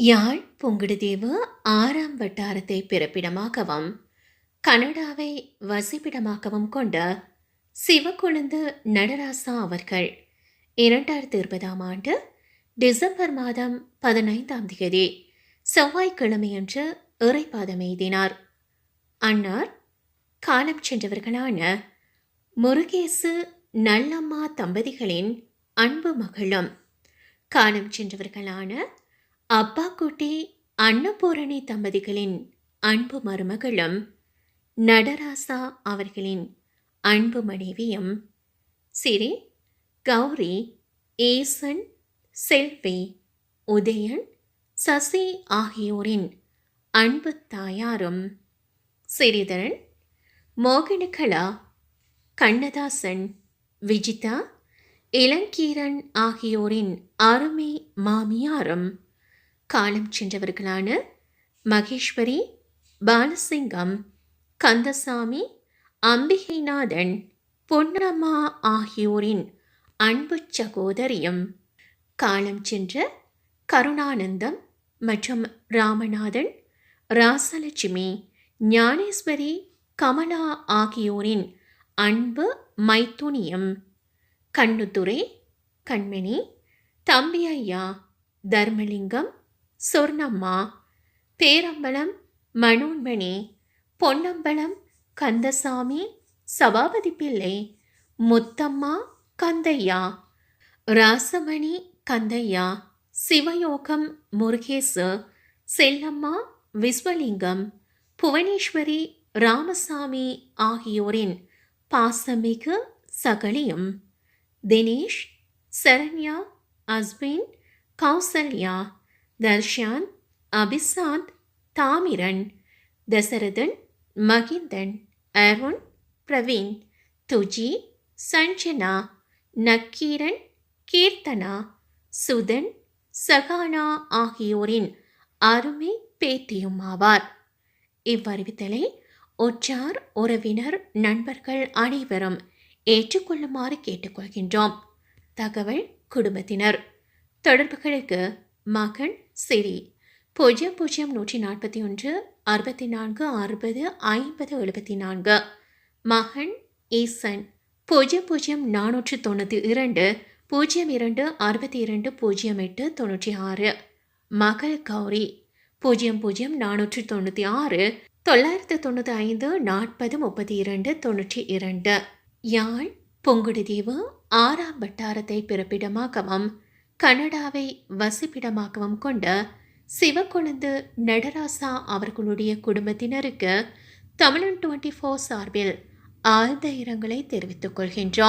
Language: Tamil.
யாழ் புங்குடுதீவு ஆறாம் வட்டாரத்தை பிறப்பிடமாகவும் கனடாவை வசிப்பிடமாகவும் கொண்ட சிவக்கொழுந்து நடராசா அவர்கள் இரண்டாயிரத்தி இருபதாம் ஆண்டு டிசம்பர் மாதம் பதினைந்தாம் தேதி செவ்வாய்க்கிழமையன்று இறைப்பாதம் எய்தினார் அன்னார் காலம் சென்றவர்களான முருகேசு நல்லம்மா தம்பதிகளின் அன்பு மகளும் காலம் சென்றவர்களான அப்பா குட்டி அன்னபூரணி தம்பதிகளின் அன்பு மருமகளும் நடராசா அவர்களின் அன்பு மனைவியும் சிறி கௌரி ஏசன் செல்வி உதயன் சசி ஆகியோரின் அன்பு தாயாரும் சிறிதரன் மோகனகலா கண்ணதாசன் விஜிதா இளங்கீரன் ஆகியோரின் அருமை மாமியாரும் காலம் சென்றவர்களான மகேஸ்வரி பாலசிங்கம் கந்தசாமி அம்பிகைநாதன் பொன்னம்மா ஆகியோரின் அன்பு சகோதரியும் காலம் சென்ற கருணானந்தம் மற்றும் ராமநாதன் ராசலட்சுமி ஞானேஸ்வரி கமலா ஆகியோரின் அன்பு மைத்துனியம் கண்ணுத்துறை கண்மணி தம்பி ஐயா தர்மலிங்கம் சொர்ணம்மா. பேரம்பலம் மனோன்மணி பொன்னம்பலம் கந்தசாமி சபாபதி பிள்ளை முத்தம்மா கந்தையா. ராசமணி கந்தையா. சிவயோகம் முருகேசு. செல்லம்மா விஸ்வலிங்கம். புவனேஸ்வரி ராமசாமி ஆகியோரின் பாசமிகு சகலியும். தினேஷ் சரண்யா அஸ்வின் கௌசல்யா. தர்ஷான் அபிசாந்த் தாமிரன் தசரதன் மகிந்தன் அருண் பிரவீன் துஜி சஞ்சனா நக்கீரன் கீர்த்தனா சுதன் சகானா ஆகியோரின் அருமை பேத்தியுமாவார் இவ்வறிவித்தலை ஒற்றார் உறவினர் நண்பர்கள் அனைவரும் ஏற்றுக்கொள்ளுமாறு கேட்டுக்கொள்கின்றோம். தகவல் குடும்பத்தினர். தொடர்புகளுக்கு மகன் சரி. பூஜ்ஜியம் பூஜ்ஜியம் நூற்றி நாற்பத்தி ஒன்று அறுபத்தி நான்கு அறுபது ஐம்பது எழுபத்தி நான்கு. மகன் ஈசன். பூஜ்ஜியம் பூஜ்ஜியம் நானூற்றி தொண்ணூற்றி இரண்டு பூஜ்ஜியம் இரண்டு அறுபத்தி இரண்டு பூஜ்ஜியம் எட்டு தொண்ணூற்றி ஆறு. மகள் கௌரி. பூஜ்ஜியம் பூஜ்ஜியம் நானூற்றி தொண்ணூற்றி ஆறு தொள்ளாயிரத்து தொண்ணூற்றி ஐந்து நாற்பது முப்பத்தி இரண்டு தொண்ணூற்றி இரண்டு. யாழ் பொங்குடுதீவு ஆறாம் வட்டாரத்தை பிறப்பிடமாகவும் கனடாவை வசிப்பிடமாகவும் கொண்ட சிவக்கொழுந்து நடராசா அவர்களுடைய குடும்பத்தினருக்கு தமிழன் டுவெண்ட்டி ஃபோர் சார்பில் ஆழ்ந்த இரங்கலை தெரிவித்துக் கொள்கின்றோம்.